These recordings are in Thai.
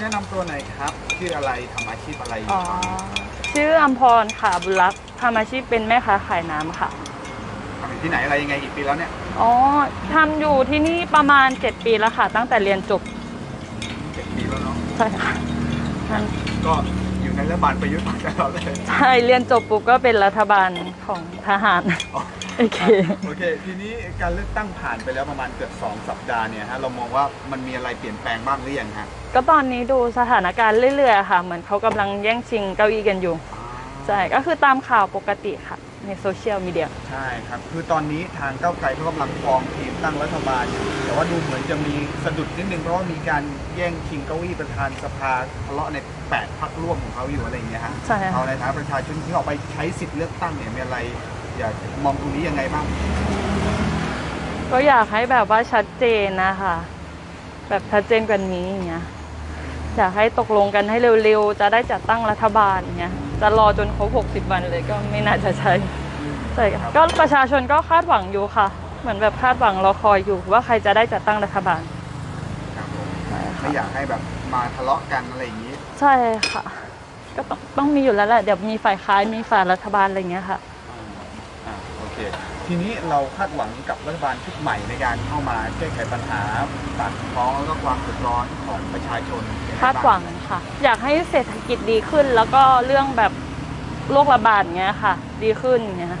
แนะนำตัวหน่อยครับชื่ออะไรทำอาชีพอะไรอยู่อ๋อ ตอนนี้ชื่ออัมพรค่ะบุญรักษ์ทำอาชีพเป็นแม่ค้าขายน้ำค่ะ ทำอยู่ที่ไหนอะไรยังไงกี่ปีแล้วเนี่ยอ๋อทำอยู่ที่นี่ประมาณ 7 ปีแล้วค่ะ ตั้งแต่เรียนจบเจ็ดปีแล้วเนาะใช่ค่ะทก็อยู่ในรัฐบาลประยุทธ์มาตลอดเลยำใช่เรียนจบปุ๊บก็เป็นรัฐบาลของทหาร อ๋อ โอเค โอเค ทีนี้การเลือกตั้งผ่านไปแล้วประมาณเกือบสองสัปดาห์เนี่ยฮะเรามองว่ามันมีอะไรเปลี่ยนแปลงบ้างหรือยังฮะก็ตอนนี้ดูสถานการณ์เรื่อยๆค่ะ เหมือนเขากำลังแย่งชิงเก้าอี้กันอยู่ ใช่ ก็คือตามข่าวปกติค่ะ ในโซเชียลมีเดีย ใช่ครับ คือตอนนี้ทางก้าวไกลเขากำลังฟอร์มทีมตั้งรัฐบาลอยู่ แต่ว่าดูเหมือนจะมีสะดุดนิดนึงเพราะว่ามีการแย่งชิงเก้าอี้ประธานสภาทะเลาะในแปดพักร่วมของเขาอยู่อะไรอย่างเงี้ยฮะใช่ค่ะ เอาในฐานะประชาชนที่ออกไปใช้สิทธิ์เลือกตั้งเนี่ยมีอะไร อยากมองตรงนี้ยังไงบ้าง ก็อยากให้แบบว่าชัดเจนนะคะแบบชัดเจนกว่านี้อย่างเงี้ยอยากให้ตกลงกันให้เร็วๆ จะได้จัดตั้งรัฐบาลเงี้ยจะรอจนครบ60 วันเลยก็ไม่น่าจะใช่ใช่ค่ะก็ประชาชนก็คาดหวังอยู่ค่ะ เหมือนแบบคาดหวังรอคอยอยู่ว่าใครจะได้จัดตั้งรัฐบาลครับผมใช่ไม่ค่ะอยากให้แบบมาทะเลาะกันอะไรอย่างนี้ ใช่ค่ะ ก็ต้องต้องมีอยู่แล้วแหละเดี๋ยวมีฝ่ายค้านมีฝ่ายรัฐบาลอะไรเงี้ยค่ะอ่าโอ เค ทีนี้เราคาดหวังกับรัฐบาลชุดใหม่ในการเข้ามาแก้ไขปัญหาปากท้องแล้วก็ความเดือดร้อนของประชาชนยังไงบ้คาดหวังค่ะ อยากให้เศรษฐกิจดีขึ้น แล้วก็เรื่องแบบโรคระบาดเงี้ยค่ะ ดีขึ้นเงี้ย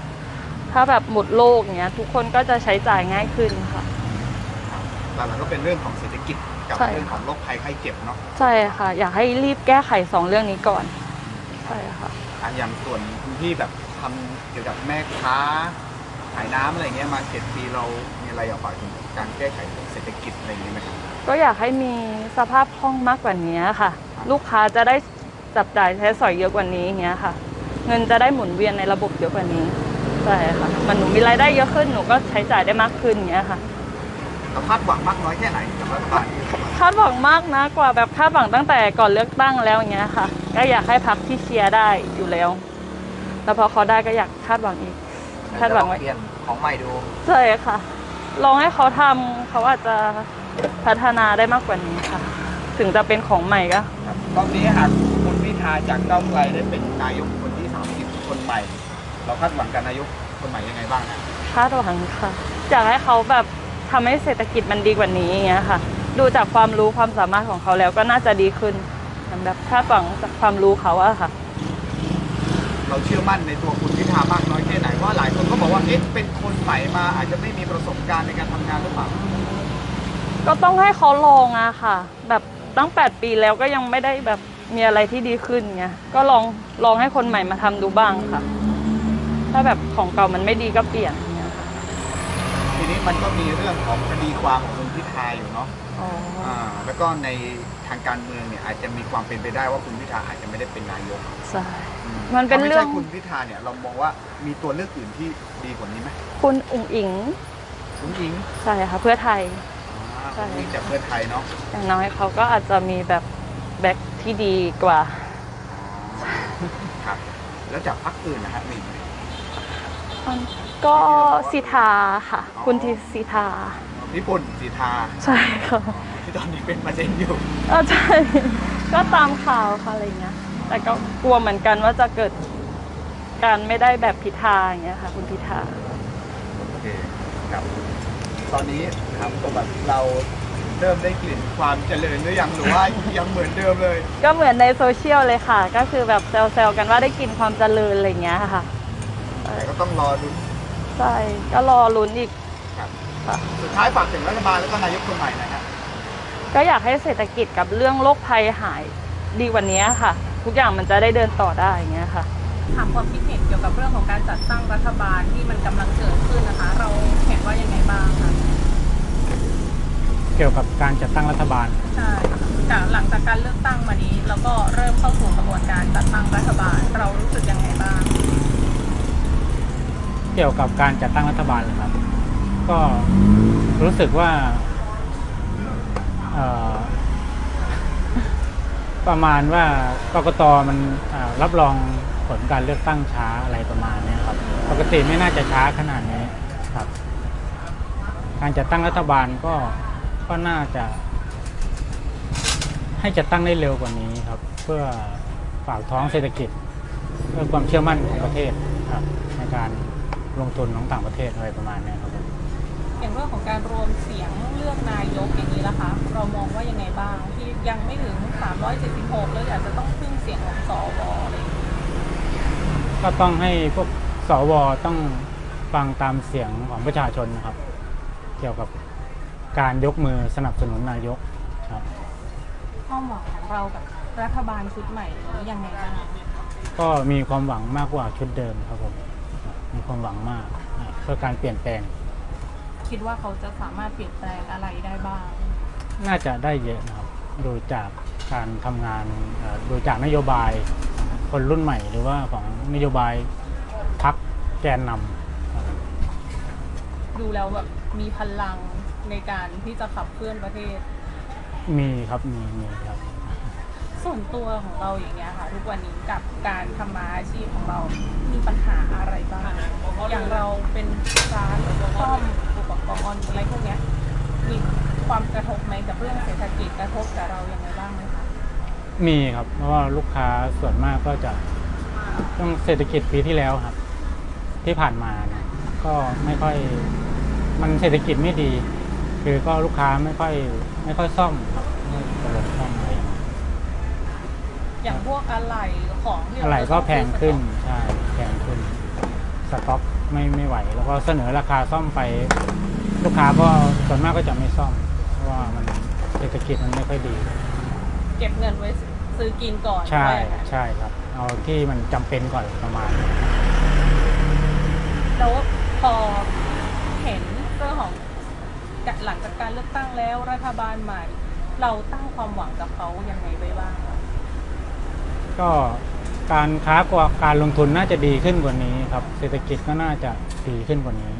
ถ้าแบบหมดโรคเงี้ย ทุกคนก็จะใช้จ่ายง่ายขึ้นค่ะ หลักๆก็เป็นเรื่องของเศรษฐกิจกับใช่ เรื่องของโรคภัยไข้เจ็บเนาะใช่ค่ะ อยากให้รีบแก้ไขสองเรื่องนี้ก่อนใช่ค่ะ อันอย่างส่วนคุณพี่แบบทำเกี่ยวกับแม่ค้า ขายน้ำอะไรเงี้ยมาเจ็ดปีเรามีอะไรอยากฝากถึงการแก้ไขเศรษฐกิจอะไรอย่างนี้ไหมครับ ก็อยากให้มีสภาพคล่องมากกว่านี้ค่ะ ลูกค้าจะได้จับจ่ายใช้สอยเยอะกว่านี้เงี้ยค่ะ เงินจะได้หมุนเวียนในระบบเยอะกว่านี้ใช่ค่ะมันหนูมีรายได้เยอะขึ้นหนูก็ใช้จ่ายได้มากขึ้นเงี้ยค่ะเราคาดหวังมากน้อยแค่ไหนกับรัฐบาลคาดหวังมากนะกว่าแบบคาดหวังตั้งแต่ก่อนเลือกตั้งแล้วอย่างเงี้ยค่ะ ก็อยากให้พักที่เชียร์ได้อยู่แล้วแล้วพอเขาได้ก็อยากคาดหวังอีก คาดหวังไว้ เปลี่ยนของใหม่ดู ใช่ค่ะ ลองให้เขาทำเขาอาจจะพัฒนาได้มากกว่านี้ค่ะ ถึงจะเป็นของใหม่ก็ครับรอบนี้หากคุณพิธาจากก้าวไกลได้เป็นนายกคนที่ 30 คนใหม่ เราคาดหวังกับนายกคนใหม่ยังไงบ้างฮะคาดหวังค่ะอยากให้เขาแบบทำให้เศรษฐกิจมันดีกว่านี้อย่างเงี้ยค่ะ ดูจากความรู้ความสามารถของเขาแล้วก็น่าจะดีขึ้นเหมือนแบบคาดหวังจากความรู้เขาอะค่ะ เราเชื่อมั่นในตัวคุณพิธามากน้อยแค่ไหน ว่าหลายคนก็บอกว่าเอ๊ะเป็นคนใหม่มาอาจจะไม่มีประสบการณ์ในการทำงานหรือเปล่าก็ต้องให้เขาลองอะค่ะ แบบตั้ง 8 ปีแล้วก็ยังไม่ได้แบบมีอะไรที่ดีขึ้นไงก็ลองลองให้คนใหม่มาทำดูบ้างค่ะ ถ้าแบบของเก่ามันไม่ดีก็เปลี่ยนเงี้ยค่ะทีนี้มันก็มีเรื่องของคดีความของคุณพิธาอยู่เนาะอ๋อ อ่าแล้วก็ใน ทางการเมืองเนี่ยอาจจะมีความเป็นไปได้ว่าคุณพิธาอาจจะไม่ได้เป็นนายกใช่ อืมันเป็นถ้าเรื่อง ไม่ใช่คุณพิธาเนี่ยเรามองว่ามีตัวเลือกอื่นที่ดีกว่านี้ไหมคุณอุ๋งอิงคุณอิงใช่ค่ะเพื่อไทย อ่าใช่ คุณอิงจากเพื่อไทยเนาะอย่างน้อยเขาก็อาจจะมีแบบแบ็คที่ดีกว่า ครับ แล้วจากพรรคอื่นนะฮะมีไหม ก็สิทาค่ะ คุณทิสิทา ญี่ปุ่นสีทาใช่ค่ะที่ตอนนี้เป็นประเด็นอยู่เออใช่ ก็ตามข่าวค่ะอะไรเงี้ย แต่ก็กลัวเหมือนกันว่าจะเกิดการไม่ได้แบบพิธาอย่างเงี้ยค่ะคุณพิธาโอเคครับ ตอนนี้ครับก็แบบเราเริ่มได้กลิ่นความเจริญหรือยังหรือว่ายังเหมือนเดิมเลย ก็เหมือนในโซเชียลเลยค่ะ ก็คือแบบแซวๆกันว่าได้กินความเจริญอะไรเงี้ยค่ะแต่ก็ต้องรอดูใช่ก็รอลุ้นอีก ครับค่ะ สุดท้ายฝากถึงรัฐบาลแล้วก็นายกคนใหม่หนะครับ ก็อยากให้เศรษฐกิจกับเรื่องโรคภัยหายดีกว่านี้ค่ะ ทุกอย่างมันจะได้เดินต่อได้อย่างเงี้ยค่ะ ถามความคิดเห็นเกี่ยวกับเรื่องของการจัดตั้งรัฐบาลที่มันกำลังเกิดขึ้นนะคะ เราเห็นว่ายังไงบ้างคะเกี่ยวกับการจัดตั้งรัฐบาล ใช่จากหลังจากการเลือกตั้งมานี้ แล้วก็เริ่มเข้าสู่กระบวนการจัดตั้งรัฐบาล เรารู้สึกยังไงบ้าง เกี่ยวกับการจัดตั้งรัฐบาลนะครับ ก็รู้สึกว่าประมาณว่ากกตมันรับรองผลการเลือกตั้งช้าอะไรประมาณนี้ครับ ปกติไม่น่าจะช้าขนาดนี้ครับ การจัดตั้งรัฐบาลก็ก็น่าจะ ให้จัดตั้งได้เร็วกว่านี้ครับ เพื่อฝากท้องเศรษฐกิจ เพื่อความเชื่อมั่นของประเทศครับ ในการลงทุนของต่างประเทศอะไรประมาณนี้ครับ อย่างเรื่องของการรวมเสียงเลือกนายกอย่างนี้ล่ะคะ เรามองว่ายังไงบ้างที่ยังไม่ถึง 376 แล้วอยากจะต้องพึ่งเสียงของสวอะไรอย่างนี้ก็ต้องให้พวกสวต้องฟังตามเสียงของประชาชนนะครับ เกี่ยวกับการยกมือสนับสนุนนายกครับความหวังของเรากับรัฐบาลชุดใหม่นี้ยังไงบ้างก็มีความหวังมากกว่าชุดเดิมครับผมมีความหวังมากเพื่อการเปลี่ยนแปลง คิดว่าเขาจะสามารถเปลี่ยนแปลงอะไรได้บ้าง น่าจะได้เยอะนะครับดูจากการทำงานเอ่อดูจากนโยบายของคนรุ่นใหม่หรือว่าของนโยบายพักแกนนำครับดูแล้วแบบมีพลังในการที่จะขับเคลื่อนประเทศ มีครับมีมีครับ ส่วนตัวของเราอย่างเงี้ยค่ะ ทุกวันนี้กับการทำมาอาชีพของเรา มีปัญหาอะไรบ้าง อย่างเราเป็นร้านซ่อม อุปกรณ์อะไรพวกเนี้ยมีความกระทบไหมกับเรื่องเศรษฐกิจกระทบกับเรายังไงบ้างไหมคะมีครับ เพราะว่าลูกค้าส่วนมากก็จะต้องเศรษฐกิจปีที่แล้วครับ ที่ผ่านมานะก็ไม่ค่อยมันเศรษฐกิจไม่ดี คือก็ลูกค้าไม่ค่อย ไม่ค่อยซ่อมครับไม่ตลดซ่อมอะไรอย่างเงี้ยอย่างพวกอะไหล่ของที่อะไรเราก็จะต้องแพงขึ้นใช่แพงขึ้นสต็อกไม่ไม่ไหว แล้วก็เสนอราคาซ่อมไป ลูกค้าก็ส่วนมากก็จะไม่ซ่อมเพราะว่ามันเศรษฐกิจมันไม่ค่อยดี เก็บเงินไว้ซื้อกินก่อนใช่ว่าอย่างนั้นใช่ครับ เอาที่มันจำเป็นก่อนประมาณ แล้วพอเห็นเรื่องของหลังจากการเลือกตั้งแล้วรัฐบาลใหม่ เราตั้งความหวังกับเขายังไงไว้บ้างคะก็การค้ากว่าการลงทุนน่าจะดีขึ้นกว่านี้ครับ เศรษฐกิจก็น่าจะดีขึ้นกว่านี้ครับ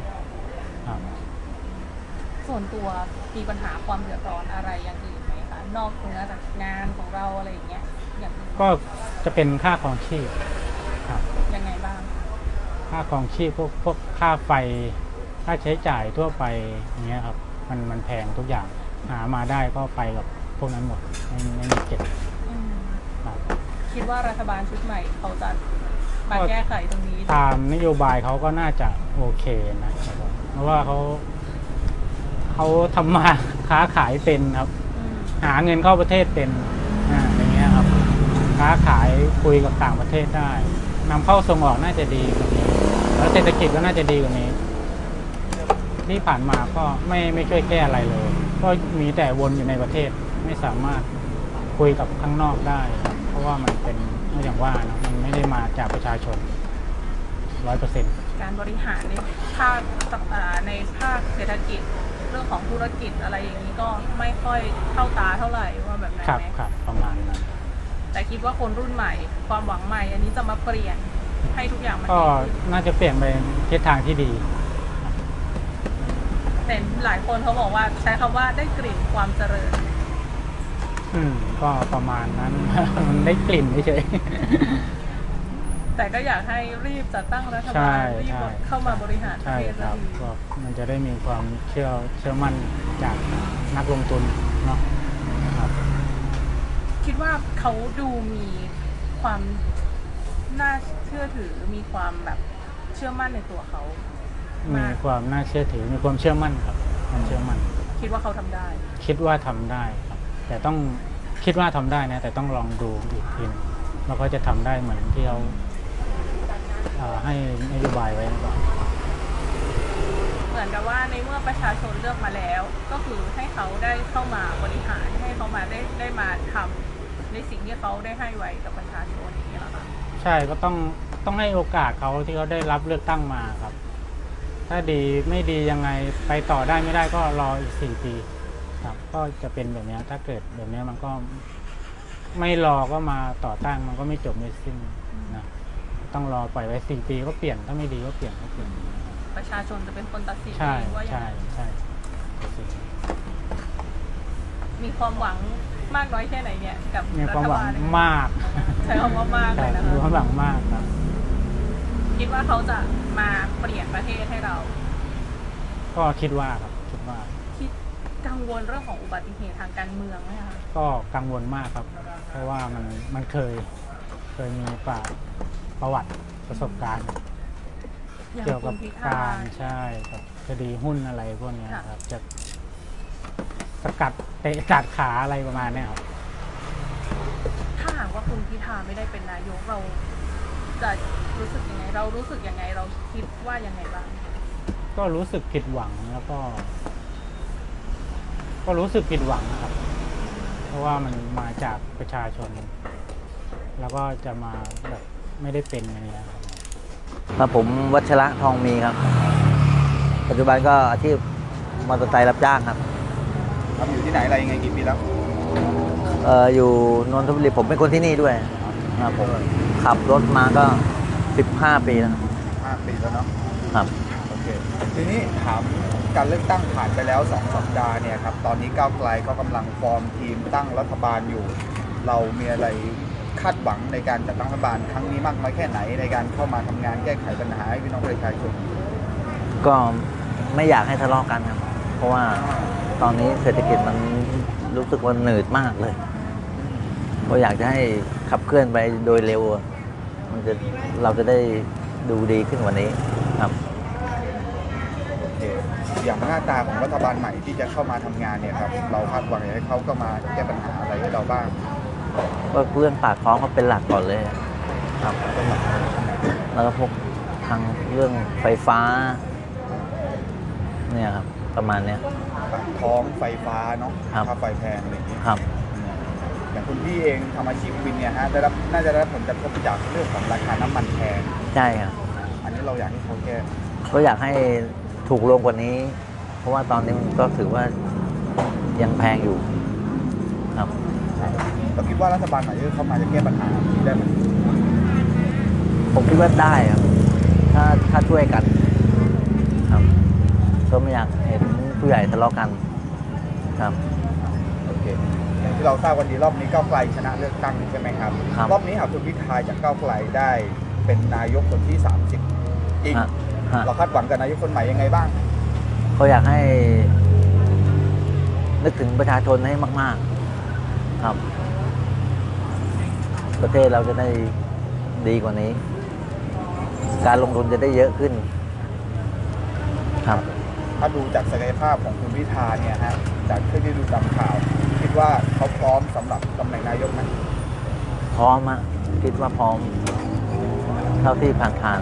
ส่วนตัวมีปัญหาความเดือดร้อนอะไรอย่างอื่นไหมคะนอกเหนือจากงานของเราอะไรอย่างเงี้ยอย่างอื่นก็จะเป็นค่าครองชีพครับยังไงบ้างค่าครองชีพพวกพวกค่าไฟค่าใช้จ่ายทั่วไปอย่างเงี้ยครับมันมันแพงทุกอย่างหามาได้ก็ไปกับพวกนั้นหมดไม่ไม่มีเก็บอืมครับคิดว่ารัฐบาลชุดใหม่เขาจะมาก็แก้ไขตรงนี้ ตามนโยบายเขาก็น่าจะโอเคนะครับผมเพราะว่าเขา เขาทำมาค้าขายเป็นครับอืมหาเงินเข้าประเทศเป็นอ่าอย่างเงี้ยครับ ค้าขายคุยกับต่างประเทศได้นำเข้าส่งออกน่าจะดีกว่านี้แล้วเศรษฐกิจก็น่าจะดีกว่านี้ ที่ผ่านมาก็ไม่ไม่ช่วยแก้อะไรเลย ก็มีแต่วนอยู่ในประเทศไม่สามารถคุยกับข้างนอกได้ครับเพราะว่ามันเป็นอย่างว่านะมันไม่ได้มาจากประชาชนร้อยเปอร์เซ็นต์การบริหารในภาคอ่าในภาคเศรษฐกิจ เรื่องของธุรกิจอะไรอย่างนี้ก็ไม่ค่อยเข้าตาเท่าไหร่ว่าแบบนั้นครับไหมครับประมาณนั้นแต่คิดว่าคนรุ่นใหม่ ความหวังใหม่ อันนี้จะมาเปลี่ยนให้ทุกอย่างมันก็ดีขึ้น น่าจะเปลี่ยนไปทิศทางที่ดี แต่หลายคนเขาบอกว่าใช้คำว่าได้กลิ่นความเจริญ อืมก็ประมาณนั้น มันได้กลิ่นเฉย แต่ก็อยากให้รีบจัดตั้งรัฐใช่บาลรีบใช่เข้ามาบริหารประใช่เทศคสัรักบทีก็มันจะได้มีความเชื่อเชื่อมั่นจากนักลงทุนเนาะครับคิดว่าเขาดูมีความน่าเชื่อถือมีความแบบเชื่อมั่นในตัวเขา มีมากความน่าเชื่อถือมีความเชื่อมั่นครับความเชื่อมั่น คิดว่าเขาทำได้ คิดว่าทำได้ครับ แต่ต้องคิดว่าทำได้นะ แต่ต้องลองดูอีกทีหนึงแล้วก็จะทำได้เหมือนที่เขาเอ่อให้นโยบายไว้หรือเปล่าเหมือนกับว่าในเมื่อประชาชนเลือกมาแล้ว ก็คือให้เขาได้เข้ามาบริหารให้เขามาได้ได้มาทำในสิ่งที่เขาได้ให้ไว้กับประชาชนอย่างนี้แหละค่ะใช่ก็ต้องต้องให้โอกาสเขาที่เขาได้รับเลือกตั้งมาครับ ถ้าดีไม่ดียังไงไปต่อได้ไม่ได้ก็รออีกสี่ปีครับ ก็จะเป็นแบบเนี้ยถ้าเกิดแบบเนี้ยมันก็ไม่รอก็มาต่อต้านมันก็ไม่จบไม่สิ้นนะ ต้องรอปล่อยไว้สี่ปีก็เปลี่ยนถ้าไม่ดีก็เปลี่ยนก็เปลี่ยนประชาชนจะเป็นคนตัดสินใช่เองว่าอย่างใช่ไรใช่มีความหวังมากน้อยแค่ไหนเนี่ยกับมีรัความฐหวังบาลเนี่ยมากใช้คำว่ามากเลใช่ยนะมีความหคะวังมากครับ คิดว่าเขาจะมาเปลี่ยนประเทศให้เรา ก็คิดว่าครับคิดว่า คิดกังวลเรื่องของอุบัติเหตุทางการเมืองไหมคะก็กังวลมากครับ เพราะว่ามันมันเคย เคยมีประ ประวัติประสบการณ์อย่างเกี่ยวคุกับณพิธาการใช่กับคดีหุ้นอะไรพวกเนี้ยค่ะครับ จะสกัดเตะกัดขาอะไรประมาณเนี้ยครับ ถ้าหากว่าคุณพิธาไม่ได้เป็นนายกเราจะรู้สึกยังไง เรารู้สึกยังไง เราคิดว่ายังไงบ้าง ก็รู้สึกผิดหวังแล้วก็ ก็รู้สึกผิดหวังนะครับ เพราะว่ามันมาจากประชาชน แล้วก็จะมาแบบ ไม่ได้เป็นอย่างเงี้ยครับครับผมวัชระทองมีครับ ปัจจุบันก็อาชีพมอเตอร์ไซค์รับจ้างครับทำอยู่ที่ไหนอะไรยังไงกี่ปีแล้วเอ่ออยู่นนทบุรีผมเป็นคนที่นี่ด้วยครับผมขับรถมาก็ 15 ปีแล้วครับห้าปีแล้วเนาะครับ โอเคทีนี้ถามการเลือกตั้งผ่านไปแล้วสองสัปดาห์เนี่ยครับตอนนี้ก้าวไกลก็กำลังฟอร์มทีมตั้งรัฐบาลอยู่ เรามีอะไร คาดหวังในการจัดตั้งรัฐบาลครั้งนี้มากน้อยแค่ไหนในการเข้ามาทำงานแก้ไขปัญหาให้พี่น้องประชาชนก็ไม่อยากให้ทะเลาะกันครับ เพราะว่าตอนนี้เศรษฐกิจมันรู้สึกว่าหนืดมากเลยก็อยากจะให้ขับเคลื่อนไปโดยเร็วอะมันจะเราจะได้ดูดีขึ้นกว่านี้ครับโอเคอย่างหน้าตาของรัฐบาลใหม่ที่จะเข้ามาทำงานเนี่ยครับ เราคาดหวังอยากให้เขาก็มาแก้ปัญหาอะไรให้เราบ้าง ก็เรื่องปากท้องก็เป็นหลักก่อนเลยครับ แล้วก็พวกทางเรื่องไฟฟ้า เนี่ยครับ ประมาณเนี้ย ปากท้องไฟฟ้าเนาะครับ ค่าไฟแพงอะไรอย่างนี้ครับ อย่างคุณพี่เองทำอาชีพวินเนี่ยฮะได้รับน่าจะได้รับผลกระทบจากเรื่องของราคาน้ำมันแพงใช่ครับ อันนี้เราอยากให้เขาแก้ก็อยากให้ถูกลงกว่านี้ เพราะว่าตอนนี้มันก็ถือว่ายังแพงอยู่ ครับ เราคิดว่ารัฐบาลไหนที่เข้ามาจะแก้ปัญหานี้ได้ไหมผมคิดว่าได้ครับ ถ้าถ้าช่วยกันครับก็ไม่อยากเห็นผู้ใหญ่ทะเลาะกันครับโอเคอย่างที่เราทราบวันนี้รอบนี้ก้าวไกลชนะเลือกตั้งใช่ไหมครับครับ รอบนี้หากคุณพิธาจากก้าวไกลได้เป็นนายกคนที่ 30จริงฮะฮะเราคาดหวังกับนายกคนใหม่ยังไงบ้างก็อยากให้ นึกถึงประชาชนให้มาก ๆ ครับ ประเทศเราจะได้ดีกว่านี้ การลงทุนจะได้เยอะขึ้น ครับ ถ้าดูจากศักยภาพของคุณพิธาเนี่ยฮะจากที่ดูตามข่าว คิดว่าเขาพร้อมสำหรับตำแหน่งนายกไหมพร้อมอะคิดว่าพร้อม เท่าที่ผ่านผ่าน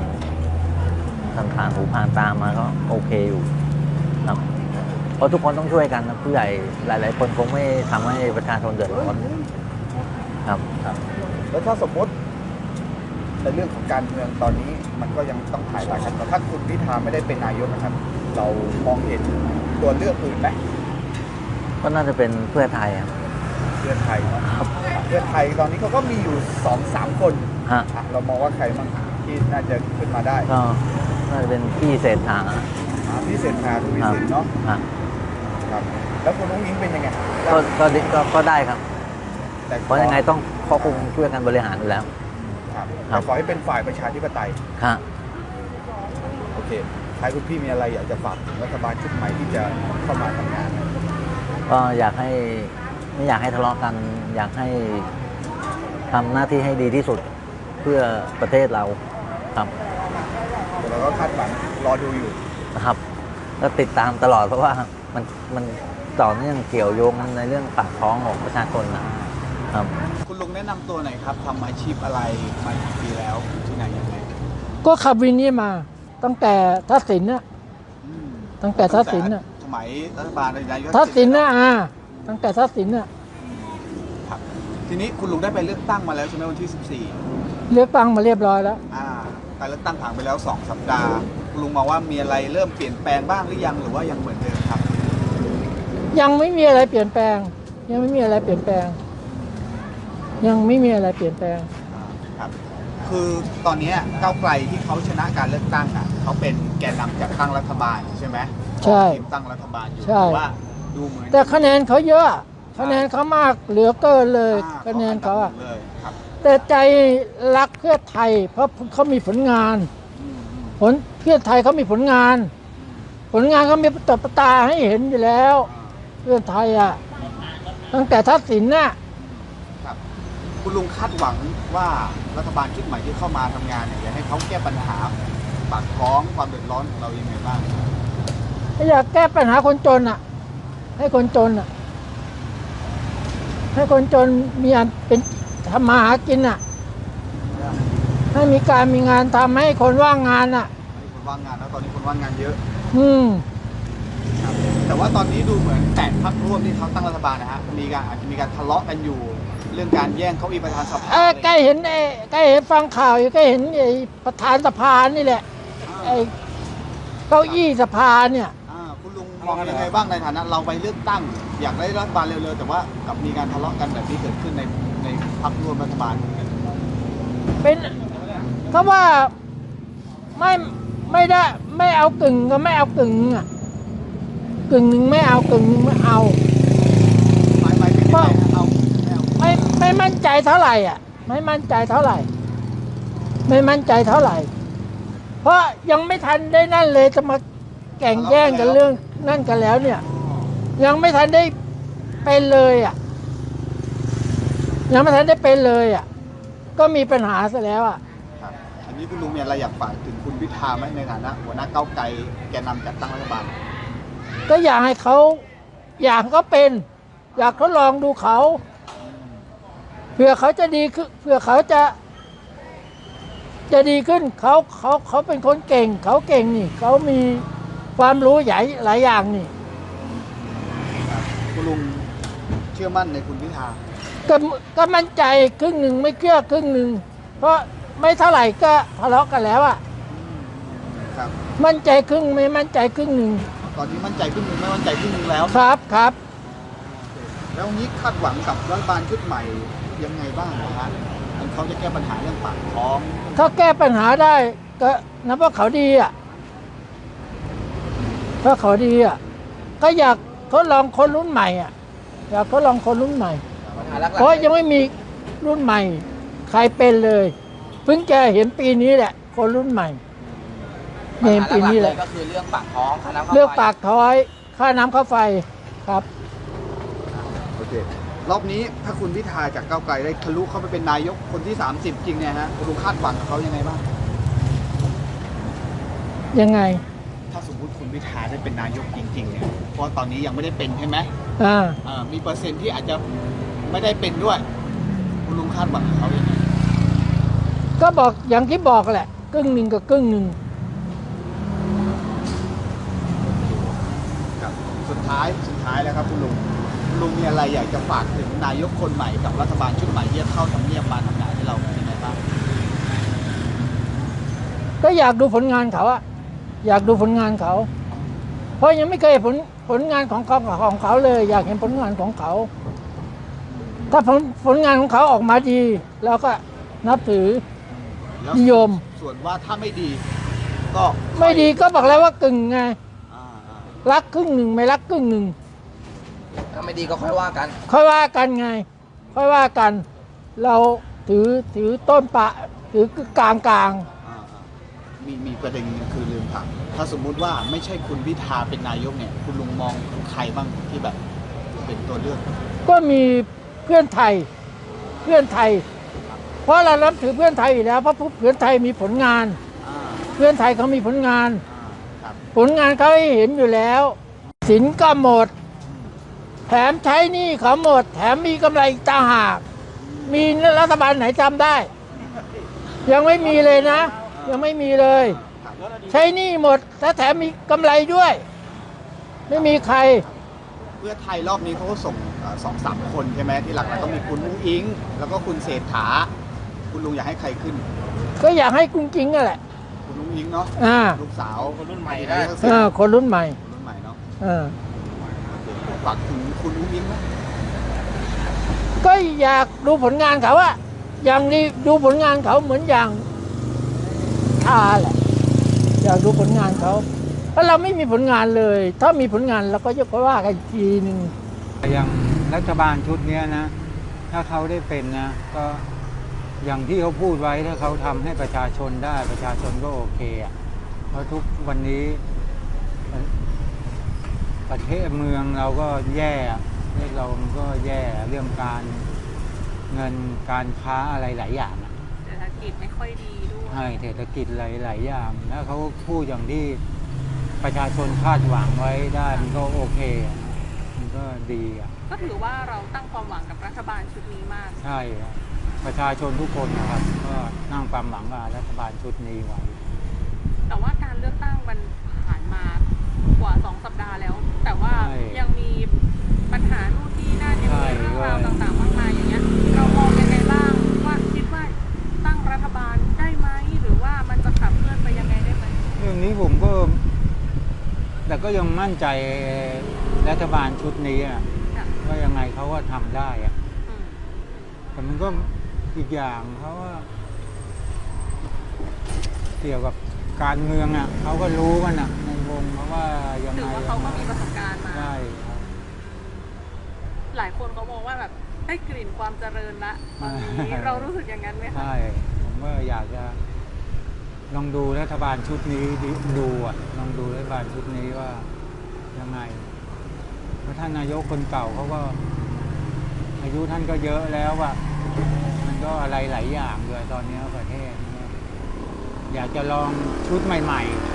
ผ่านผ่านหูผ่านตามมาก็โอเคอยู่ครับเพราะทุกคนต้องช่วยกันนะผู้ใหญ่หลาย ๆ คนคงไม่ทำให้ประชาชนเดือดร้อนครับครับ แล้วถ้าสมมติในเรื่องของการเมืองตอนนี้มันก็ยังต้องถ่ายตากันแต่ถ้าคุณพิธาไม่ได้เป็นนายกนะครับ เรามองเห็นตัวเลือกอื่นไหมก็น่าจะเป็นเพื่อไทยครับเพื่อไทยเนาะเพื่อไทยตอนนี้เขาก็มีอยู่สองสามคนฮะอะเรามองว่าใครบ้างที่น่าจะขึ้นมาได้ก็น่าจะเป็นพี่เศรษฐาอ่าพี่เศรษฐาทวีครับสินเนาะฮะครับ แล้วคุณนุ้งอิงเป็นยังไง ก็ก็ดีก็ก็ได้ครับ แต่ขอ เพราะยังไงต้องเขาคงช่วยกันบริหารอยู่แล้ว ครับครัแต่บขอให้เป็นฝ่ายประชาธิปไตยครับโอเคท้ายคุณพี่มีอะไรอยากจะฝากถึงรัฐบาลชุดใหม่ที่จะเข้ามาทำงานไหมก็อยากให้ไม่อยากให้ทะเลาะกัน อยากให้ทำหน้าที่ให้ดีที่สุดเพื่อประเทศเราครับเดี๋ยวเราก็คาดหวังรอดูอยู่ นะครับ แล้วติดตามตลอดเพราะว่ามันมันต่อเนื่องเกี่ยวโยงในเรื่องปากท้องของประชาชนนะ ครับ คุณลุงแนะนำตัวหน่อยครับทำอาชีพอะไรมากี่ปีแล้วอยู่ที่ไหนยังไงก็ขับวินนี้มา ตั้งแต่ทักษิณน่ะ อืมตั้งแต่ทักษิณน่ะ สมัยรัฐบาลนายกทักษิณน่ะอ่าตั้งแต่ทักษิณน่ะครับ ทีนี้คุณลุงได้ไปเลือกตั้งมาแล้วใช่ไหมวันที่ เลือกตั้งมาเรียบร้อยแล้ว 14อ่าการเลือกตั้งผ่านไปแล้ว 2 สัปดาห์ คุณลุงมองว่ามีอะไรเริ่มเปลี่ยนแปลงบ้างหรือยังหรือว่ายังเหมือนเดิมครับ ยังไม่มีอะไรเปลี่ยนแปลง ยังไม่มีอะไรเปลี่ยนแปลง ยังไม่มีอะไรเปลี่ยนแปลงอ่าครับคือตอนเนี้ยก้าวไกลที่เขาชนะการเลือกตั้งอะเขาเป็นแกนนำจัดตั้งรัฐบาลใช่ไหมใช่ทีมตั้งรัฐบาลอยู่ใช่ แต่ว่าดูเหมือนแต่คะแนนเขาเยอะ คะแนนเขามากเหลือเกินเลย อ่าคะแนนเขาอะอันดับหนึ่งเลยครับแต่ใจรักเพื่อไทย เพราะเขามีผลงาน อืมอืมผลเพื่อไทยเขามีผลงาน ผลงานเขามีตบตาให้เห็นอยู่แล้ว อ่าเพื่อไทยอะตั้งแต่ทักษิณน่ะครับ คุณลุงคาดหวังว่ารัฐบาลชุดใหม่ที่เข้ามาทำงานเนี่ยอยากให้เขาแก้ปัญหาปากท้องความเดือดร้อนของเรายังไงบ้างอยากแก้ปัญหาคนจนอะ ให้คนจนอะ ให้คนจนมีอันเป็นทำมาหากินอะ ให้มีการมีงานทำให้คนว่างงานอะคนว่างงานแล้วตอนนี้คนว่างงานเยอะ อืมครับแต่ว่าตอนนี้ดูเหมือนแปดพักร่วมที่เขาตั้งรัฐบาลนะฮะมีการอาจจะมีการทะเลาะกันอยู่เรื่องการแย่งเก้าอี้ประธานสภาเอ้ยอะไรใกล้เห็นไอ้ใกล้เห็นฟังข่าวอยู่ใกล้เห็นไอ้ประธานสภานี่แหละไอ้เก้าอี้สภาเนี่ย อ่าคุณลุงมองยังไงบ้างในฐานะเราไปเลือกตั้ง อยากได้รัฐบาลเร็วๆแต่ว่ากับมีการทะเลาะกันแบบนี้เกิดขึ้นในในพรรคร่วมรัฐบาลเป็นเขาว่าไม่ไม่ได้ไม่เอากึ่งก็ไม่เอากึ่งอะกึ่งหนึ่งไม่เอากึ่งหนึ่งไม่เอา หมายหมายถึงยังไงฮะเอาไม่เอา ไม่ไม่มั่นใจเท่าไหร่อะ ไม่มั่นใจเท่าไหร่ ไม่มั่นใจเท่าไหร่ เพราะยังไม่ทันได้นั่นเลยจะมาแข่งแย่งกันเรื่องนั่นกันแล้วเนี่ย ยังไม่ทันได้เป็นเลยอะ ยังไม่ทันได้เป็นเลยอะ ก็มีปัญหาซะแล้วอะครับอันนี้คุณลุงมีอะไรอยากฝากถึงคุณพิธาไหมในฐานะหัวหน้าเก้าวไกลแกนนำจัดตั้งรัฐบาล ก็อยากให้เขาอยากก็เป็น อยากทดลองดูเขา เผื่อเขาจะดีขึ้นเผื่อเขาจะ จะดีขึ้นเขาเขาเขาเป็นคนเก่ง เขาเก่งนี่ เขามีความรู้ใหญ่หลายอย่างนี่ครับคุณลุงเชื่อมั่นในคุณพิธาก็ก็มั่นใจครึ่งหนึ่งไม่เชื่อครึ่งหนึ่งเพราะไม่เท่าไหร่ก็ทะเลาะกันแล้วอะครับมั่นใจครึ่งไม่มั่นใจครึ่งหนึ่งตอนนี้มั่นใจครึ่งหนึงไม่มั่นใจครึ่งหนึงแล้วครับครับ แล้วนี้คาดหวังกับรัฐบาลชุดใหม่ ยังไงบ้างนะฮะมันเขาจะแก้ปัญหาเรื่องปากท้องเขาแก้ปัญหาได้ก็นับว่าเขาดีอะถ้าเขาดีอะก็อยากทดลองคนรุ่นใหม่อะอยากทดลองคนรุ่นใหม่ เพราะยังไม่มีรุ่นใหม่ ใครเป็นเลย เพิ่งจะเห็นปีนี้แหละ คนรุ่นใหม่เห็นปีนี้แหละก็คือเรื่องปากท้องค่าน้ำค่าไฟเรื่องปากท้อย ค่าน้ำค่าไฟครับโอเค รอบนี้ถ้าคุณพิธาจากก้าวไกลได้ทะลุเข้าไปเป็นนายกคนที่ 30 จริงเนี่ยฮะคุณลุงคาดหวังกับเขายังไงบ้าง ยังไง ถ้าสมมติคุณพิธาได้เป็นนายกจริงๆเนี่ยเพราะตอนนี้ยังไม่ได้เป็นใช่ไหมอ่าอ่ามีเปอร์เซ็นต์ที่อาจจะไม่ได้เป็นด้วย คุณลุงคาดหวังกับเขายังไงก็บอกอย่างที่บอกแหละครึ่งหนึ่งกับครึ่งหนึ่งครับสุดท้ายสุดท้ายแล้วครับคุณลุงคุณ ลุงมีอะไรอยากจะฝากถึงนายกคนใหม่กับรัฐบาลชุดใหม่ที่จะเข้าทำเนียบมาทำงานให้เรายังไงบ้างก็อยากดูผลงานเขาอะอยากดูผลงานเขา เพราะยังไม่เคยเห็นผลผลงานของเขาของเขาเลย อยากเห็นผลงานของเขา ถ้าผลผลงานของเขาออกมาดีเราก็นับถือแล้วนิยม ส่วนว่าถ้าไม่ดี ก็ไม่ดีก็บอกแล้วว่ากึ่งไงอ่าอ่ารักครึ่งหนึ่งไม่รักครึ่งหนึ่ง ถ้าไม่ดีก็ค่อยว่ากัน ค่อยว่ากันไง ค่อยว่ากัน เราถือถือต้นปะถือกลางกลางอ่าอ่ามีมีประเด็นหนึงคือลืมถามถ้าสมมุติว่าไม่ใช่คุณพิธาเป็นนายกเนี่ย คุณลุงมองใครบ้างที่แบบเป็นตัวเลือกๆก็มีเพื่อนไทยเพื่อนไทย เพราะเรานับถือเพื่อนไทยอยู่แล้วเพราะเพื่อนไทยมีผลงานอ่าเพื่อนไทยเขามีผลงานอ่าครับผลงานเขาให้เห็นอยู่แล้ว สินก็หมด แถมใช้หนี่เขาหมด แถมมีกำไรอีกต่างหาก มีรัฐบาลไหนจำได้ ยังไม่มีเลยนะ ยังไม่มีเลย ใช้หนี่หมดแล้วแถมมีกำไรด้วย ไม่มีใคร เพื่อไทยรอบนี้เขาก็ส่งเอ่อสองสามคนใช่ไหมที่หลักๆก็มีคุณอุ้งอิง แล้วก็คุณเศรษฐา คุณลุงอยากให้ใครขึ้น ก็อยากให้กุ้งกิ้งนั่นแหละ คุณอุ้งอิงเนาะอ่า ลูกสาวคนรุ่นใหม่ได้ได้เออคนรุ่นใหม่คนรุ่นใหม่เนาะ เออ ฝากถึงคุณอุ้งอิงนะก็อยากดูผลงานเขาอะอย่างนี้ดูผลงานเขาเหมือนอย่างทาแหละอยากดูผลงานเขาเพราะเราไม่มีผลงานเลย ถ้ามีผลงานเราก็จะว่ากันอีกทีหนึ่งอย่างรัฐบาลชุดเนี้ยนะ ถ้าเขาได้เป็นนะ ก็อย่างที่เขาพูดไว้ถ้าเขาทำให้ประชาชนได้ประชาชนก็โอเคอะเพราะทุกวันนี้ ประเทศเมืองเราก็แย่ประเทศเรามันก็แย่เรื่องการเงินการค้าอะไรหลายอย่างอะเศรษฐกิจไม่ค่อยดีด้วยใช่เศรษฐกิจหลาย ๆ อย่างแล้วเขาพูดอย่างที่ประชาชนคาดหวังไว้ได้มันก็โอเคอะมันก็ดีอะก็ถือว่าเราตั้งความหวังกับรัฐบาลชุดนี้มาก ใช่ครับประชาชนทุกคนนะครับ ก็นั่งความหวังกับรัฐบาลชุดนี้ไว้ แต่ว่าการเลือกตั้งมันผ่านมากว่าสองสัปดาห์แล้ว แต่ว่าใช่ยังมีปัญหานู่นที่นั่นยังใช่มีเรื่องราวใช่ต่างๆมากมายอย่างเงี้ยเรามองยังไงบ้างว่าคิดว่าตั้งรัฐบาลได้ไหมหรือว่ามันจะขับเคลื่อนไปยังไงได้ไหมเรื่องนี้ผมก็ แต่ก็ยังมั่นใจรัฐบาลชุดนี้อะค่ะว่ายังไงเขาก็ทำได้อะอืมแต่มันก็อีกอย่างเขาว่าเกี่ยวกับการเมืองอะเขาก็รู้กันอะใน วงเขาว่ายังถืไงอว่าเขาก็มีประสบการณ์มา ใช่ครับ หลายคนเขามองว่าแบบได้กลิ่นความเจริญละตอนนี้ใช่เรารู้สึกอย่างนั้นไหมคะใช่ ผมว่าอยากจะลองดูรัฐบาลชุดนี้ดิดูอะลองดูรัฐบาลชุดนี้ว่ายังไงเพราะท่านนายกคนเก่าเขาก็ อายุท่านก็เยอะแล้วอะมันก็อะไรหลายอย่างด้วยตอนนี้ประเทศเนี่ยอยากจะลองชุดใหม่ ๆ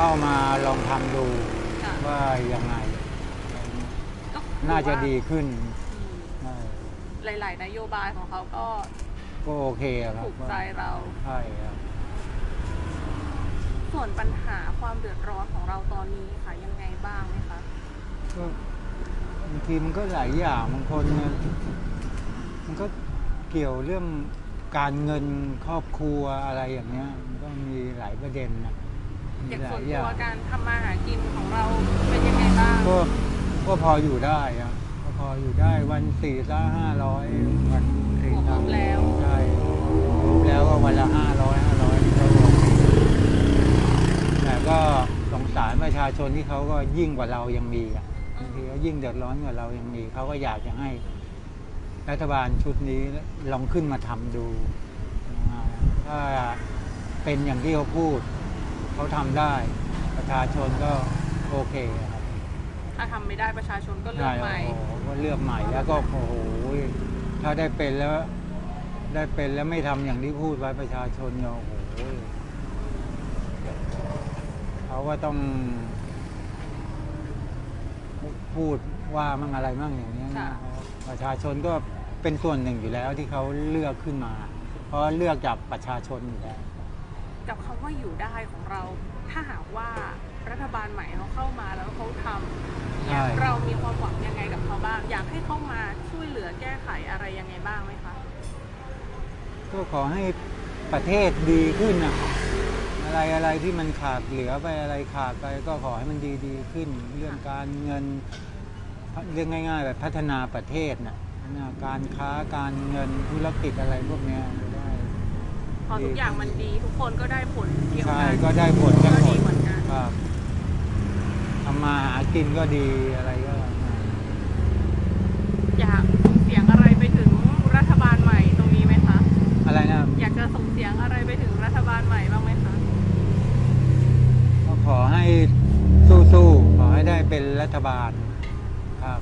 เข้ามาลองทำดูค่ะว่ายังไง ก็ถือน่าจะว่ดีขึ้นอืมใช่หลาย ๆ นโยบายของเขาก็ก็โอเคอะครับถูกใจเรา ใช่ครับ ส่วนปัญหาความเดือดร้อนของเราตอนนี้ค่ะยังไงบ้างไหมคะก็บางทีมันก็หลายอย่างบางคนเนี่ยมันก็เกี่ยวเรื่องการเงินครอบครัวอะไรอย่างเงี้ย มันก็มีหลายประเด็นนะ มีอย่างหส่ลาวยนอตัย่างวการทำมาหากินของเราเป็นยังไงบ้าง ก็ก็พออยู่ได้อะก็พออยู่ได้วันสี่ละห้าร้อยวันสี่บวกลละบแล้ว ใช่รวมแล้วก็วันละห้าร้อยห้าร้อยก็โอเคแต่ก็สงสารประชาชนที่เขาก็ยิ่งกว่าเรายังมีอะบางทีก็ยิ่งเดือดร้อนกว่าเรายังมีเขาก็อยากจะให้ รัฐบาลชุดนี้ลองขึ้นมาทำดูอ่าถ้าเป็นอย่างที่เขาพูด เขาทำได้ประชาชนก็โอเคครับถ้าทำไม่ได้ประชาชนก็เลือกใหม่ โอ้โหก็เลือกใหม่แล้วก็โอ้โหถ้าได้เป็นแล้ว ได้เป็นแล้วไม่ทำอย่างที่พูดไว้ประชาชนเนี่ยโอ้โหเขาก็ต้อง พูดว่ามั่งอะไรมั่งอย่างเงี้ยนะค่ะ ประชาชนก็เป็นส่วนหนึ่งอยู่แล้วที่เขาเลือกขึ้นมา เพราะเลือกจากประชาชนอยู่แล้ว กับคำว่าอยู่ได้ของเรา ถ้าหากว่ารัฐบาลใหม่เขาเข้ามาแล้วเขาทำเนี่ยใช่เรามีความหวังยังไงกับเขาบ้าง อยากให้เข้ามาช่วยเหลือแก้ไขอะไรยังไงบ้างไหมคะก็ขอให้ประเทศดีขึ้นนะอะไรอะไรที่มันขาดเหลือไปอะไรขาดไปก็ขอให้มันดีดีขึ้น เรื่องการเงินเรื่องง่ายๆแบบพัฒนาประเทศนะพัฒนาการค้าการเงินธุรกิจอะไรพวกเนี้ยจะได้ พอทุกอย่างมันดี ทุกคนก็ได้ผลเดียวใช่กันก็ได้ผลกันก็หมดีดเหมือนกันครับทำมาหากินก็ดีอะไรก็อยากส่งเสียงอะไรไปถึงรัฐบาลใหม่ตรงนี้ไหมคะ อะไรนะ อยากจะส่งเสียงอะไรไปถึงรัฐบาลใหม่บ้างไหมคะก็ขอให้สู้ๆ ขอให้ได้เป็นรัฐบาลครับ